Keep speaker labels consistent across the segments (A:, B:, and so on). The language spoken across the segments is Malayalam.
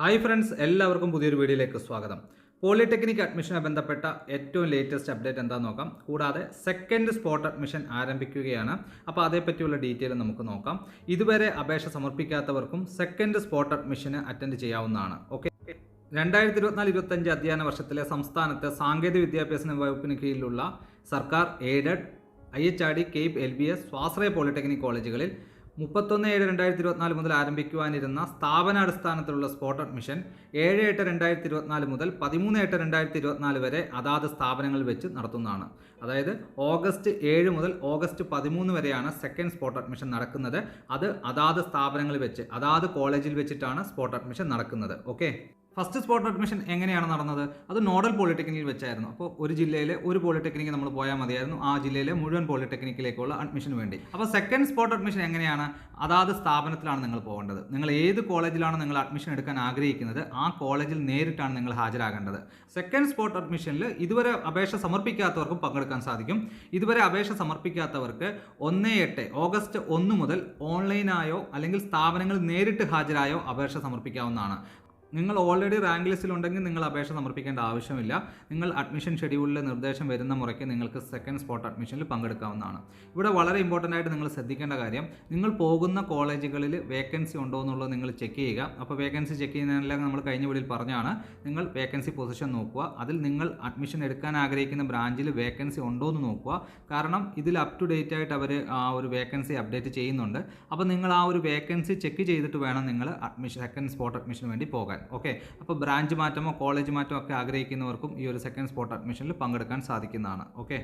A: ഹായ് ഫ്രണ്ട്സ് എല്ലാവർക്കും പുതിയൊരു വീഡിയോയിലേക്ക് സ്വാഗതം. പോളിടെക്നിക് അഡ്മിഷനെ ബന്ധപ്പെട്ട ഏറ്റവും ലേറ്റസ്റ്റ് അപ്ഡേറ്റ് എന്താണെന്ന് നോക്കാം. കൂടാതെ സെക്കൻഡ് സ്പോട്ട് അഡ്മിഷൻ ആരംഭിക്കുകയാണ്. അപ്പോൾ അതേപ്പറ്റിയുള്ള ഡീറ്റെയിൽ നമുക്ക് നോക്കാം. ഇതുവരെ അപേക്ഷ സമർപ്പിക്കാത്തവർക്കും സെക്കൻഡ് സ്പോട്ട് അഡ്മിഷന് അറ്റൻഡ് ചെയ്യാവുന്നതാണ്. ഓക്കെ രണ്ടായിരത്തി ഇരുപത്തിനാല് ഇരുപത്തഞ്ച് അധ്യയന വർഷത്തിലെ സംസ്ഥാനത്തെ സാങ്കേതിക വിദ്യാഭ്യാസ വകുപ്പിന് കീഴിലുള്ള സർക്കാർ aided I H R D CAPE L B S സ്വാശ്രയ പോളിടെക്നിക് കോളേജുകളിൽ മുപ്പത്തൊന്ന് ഏഴ് രണ്ടായിരത്തി ഇരുപത്തിനാല് മുതൽ ആരംഭിക്കുവാനിരുന്ന സ്ഥാപനാടിസ്ഥാനത്തിലുള്ള സ്പോട്ട് അഡ്മിഷൻ ഏഴ് എട്ട് രണ്ടായിരത്തി ഇരുപത്തിനാല് മുതൽ പതിമൂന്ന് എട്ട് രണ്ടായിരത്തി ഇരുപത്തിനാല് വരെ അതാത് സ്ഥാപനങ്ങൾ വെച്ച് നടത്തുന്നതാണ്. അതായത് ഓഗസ്റ്റ് ഏഴ് മുതൽ ഓഗസ്റ്റ് പതിമൂന്ന് വരെയാണ് സെക്കൻഡ് സ്പോട്ട് അഡ്മിഷൻ നടക്കുന്നത്. അത് അതാത് സ്ഥാപനങ്ങൾ വെച്ച് അതാത് കോളേജിൽ വെച്ചിട്ടാണ് സ്പോട്ട് അഡ്മിഷൻ നടക്കുന്നത്. ഓക്കെ ഫസ്റ്റ് സ്പോട്ട് അഡ്മിഷൻ എങ്ങനെയാണ് നടന്നത്? അത് നോഡൽ പോളിടെക്നിക്കിൽ വെച്ചായിരുന്നു. അപ്പോൾ ഒരു ജില്ലയിലെ ഒരു പോളിടെക്നിക്ക് നമ്മൾ പോയാൽ മതിയായിരുന്നു. ആ ജില്ലയിലെ മുഴുവൻ പോളിടെക്നിക്കിലേക്കുള്ള അഡ്മിഷന് വേണ്ടി. അപ്പോൾ സെക്കൻഡ് സ്പോട്ട് അഡ്മിഷൻ എങ്ങനെയാണ്? അതാത് സ്ഥാപനത്തിലാണ് നിങ്ങൾ പോകേണ്ടത്. നിങ്ങൾ ഏത് കോളേജിലാണ് നിങ്ങൾ അഡ്മിഷൻ എടുക്കാൻ ആഗ്രഹിക്കുന്നത്? ആ കോളേജിൽ നേരിട്ടാണ് നിങ്ങൾ ഹാജരാകേണ്ടത്. സെക്കൻഡ് സ്പോട്ട് അഡ്മിഷനിൽ ഇതുവരെ അപേക്ഷ സമർപ്പിക്കാത്തവർക്കും പങ്കെടുക്കാൻ സാധിക്കും. ഇതുവരെ അപേക്ഷ സമർപ്പിക്കാത്തവർക്ക് ഒന്ന് എട്ട് ഓഗസ്റ്റ് ഒന്ന് മുതൽ ഓൺലൈനായോ അല്ലെങ്കിൽ സ്ഥാപനങ്ങൾ നേരിട്ട് ഹാജരായോ അപേക്ഷ സമർപ്പിക്കാവുന്നതാണ്. നിങ്ങൾ ഓൾറെഡി റാങ്ക് ലിസ്റ്റിൽ ഉണ്ടെങ്കിൽ നിങ്ങൾ അപേക്ഷ സമർപ്പിക്കേണ്ട ആവശ്യമില്ല. നിങ്ങൾ അഡ്മിഷൻ ഷെഡ്യൂളിൽ നിർദ്ദേശം വരുന്ന മുറയ്ക്ക് നിങ്ങൾക്ക് സെക്കൻഡ് സ്പോട്ട് അഡ്മിഷനിൽ പങ്കെടുക്കാവുന്നതാണ്. ഇവിടെ വളരെ ഇമ്പോർട്ടന്റ് ആയിട്ട് നിങ്ങൾ ശ്രദ്ധിക്കേണ്ട കാര്യം നിങ്ങൾ പോകുന്ന കോളേജുകളിൽ വേക്കൻസി ഉണ്ടോ എന്നുള്ളത് നിങ്ങൾ ചെക്ക് ചെയ്യുക. അപ്പോൾ വേക്കൻസി ചെക്ക് ചെയ്യുന്നതിനെല്ലാം നമ്മൾ കഴിഞ്ഞ വീഡിയോയിൽ പറഞ്ഞാണ്. നിങ്ങൾ വേക്കൻസി പൊസിഷൻ നോക്കുക. അതിൽ നിങ്ങൾ അഡ്മിഷൻ എടുക്കാൻ ആഗ്രഹിക്കുന്ന ബ്രാഞ്ചിൽ വേക്കൻസി ഉണ്ടോ എന്ന് നോക്കുക. കാരണം ഇതിൽ അപ് ടു ഡേറ്റ് ആയിട്ട് അവർ ആ ഒരു വേക്കൻസി അപ്ഡേറ്റ് ചെയ്യുന്നുണ്ട്. അപ്പോൾ നിങ്ങൾ ആ ഒരു വേക്കൻസി ചെക്ക് ചെയ്തിട്ട് വേണം നിങ്ങൾ അഡ്മിഷൻ സെക്കൻഡ് സ്പോട്ട് അഡ്മിഷന് വേണ്ടി പോകാൻ. ഓക്കെ അപ്പോൾ ബ്രാഞ്ച് മാറ്റമോ കോളേജ് മാറ്റമോ ഒക്കെ ആഗ്രഹിക്കുന്നവർക്കും ഈ ഒരു സെക്കൻഡ് സ്പോട്ട് അഡ്മിഷനിൽ പങ്കെടുക്കാൻ സാധിക്കുന്നതാണ്. ഓക്കെ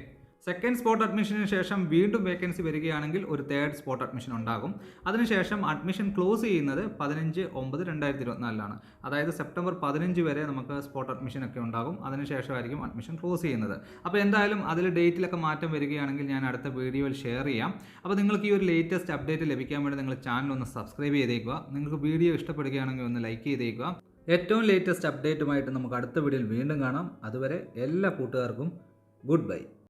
A: സെക്കൻഡ് സ്പോട്ട് അഡ്മിഷന് ശേഷം വീണ്ടും വേക്കൻസി വരികയാണെങ്കിൽ ഒരു തേർഡ് സ്പോട്ട് അഡ്മിഷൻ ഉണ്ടാകും. അതിനുശേഷം അഡ്മിഷൻ ക്ലോസ് ചെയ്യുന്നത് പതിനഞ്ച് ഒമ്പത് രണ്ടായിരത്തി ഇരുപത്തിനാലിലാണ്. അതായത് സെപ്റ്റംബർ പതിനഞ്ച് വരെ നമുക്ക് സ്പോട്ട് അഡ്മിഷൻ ഒക്കെ ഉണ്ടാകും. അതിനുശേഷമായിരിക്കും അഡ്മിഷൻ ക്ലോസ് ചെയ്യുന്നത്. അപ്പോൾ എന്തായാലും അതിൽ ഡേറ്റിലൊക്കെ മാറ്റം വരികയാണെങ്കിൽ ഞാൻ അടുത്ത വീഡിയോയിൽ ഷെയർ ചെയ്യാം. അപ്പോൾ നിങ്ങൾക്ക് ഈ ഒരു ലേറ്റസ്റ്റ് അപ്ഡേറ്റ് ലഭിക്കാൻ വേണ്ടി നിങ്ങൾ ചാനൽ ഒന്ന് സബ്സ്ക്രൈബ് ചെയ്തേക്കുക. നിങ്ങൾക്ക് വീഡിയോ ഇഷ്ടപ്പെടുകയാണെങ്കിൽ ഒന്ന് ലൈക്ക് ചെയ്തേക്കുക. ഏറ്റവും ലേറ്റസ്റ്റ് അപ്ഡേറ്റുമായിട്ട് നമുക്ക് അടുത്ത വീഡിയോയിൽ വീണ്ടും കാണാം. അതുവരെ എല്ലാ കൂട്ടുകാർക്കും ഗുഡ് ബൈ